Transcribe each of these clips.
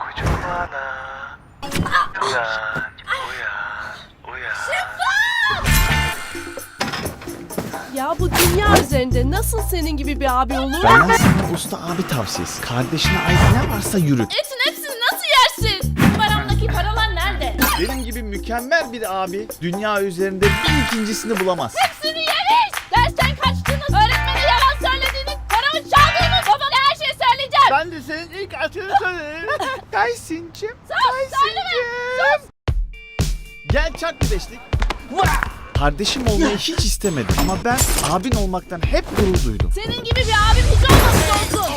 bana. Uyan, uyan, uyan. Ya bu dünya üzerinde nasıl senin gibi bir abi olur? Benden sana usta abi tavsiyesi. Kardeşine ait ne varsa yürüt. Etin hepsini nasıl yersin? Paramdaki paralar nerede? Benim gibi mükemmel bir abi dünya üzerinde bir ikincisini bulamaz. Hepsini Ben de senin ilk atını söylerim. Söyleme. Sus. Gel çak bir beşlik. Kardeşim olmayı hiç istemedim ama ben abin olmaktan hep gurur duydum. Senin gibi bir abim hiç olmasın olsun.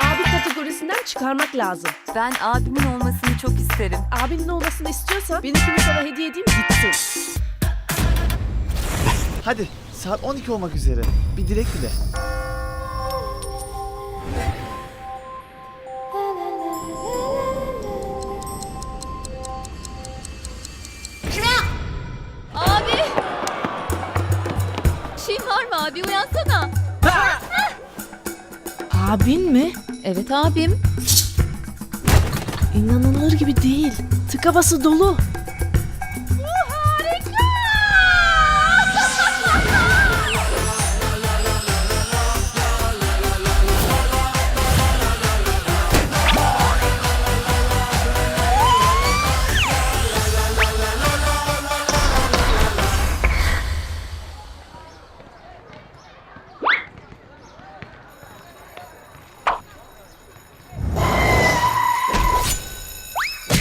Abi kategorisinden çıkarmak lazım. Ben abimin olmasını çok isterim. Abinin olmasını istiyorsan benimkini sana hediye edeyim gitsin. Hadi saat 12 olmak üzere. Bir dilek dile. Abi? Uyansana. Abin mi? Evet abim. İnanılır gibi değil. Tıka bası dolu.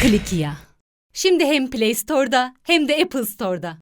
Klikia. Şimdi hem Play Store'da hem de Apple Store'da.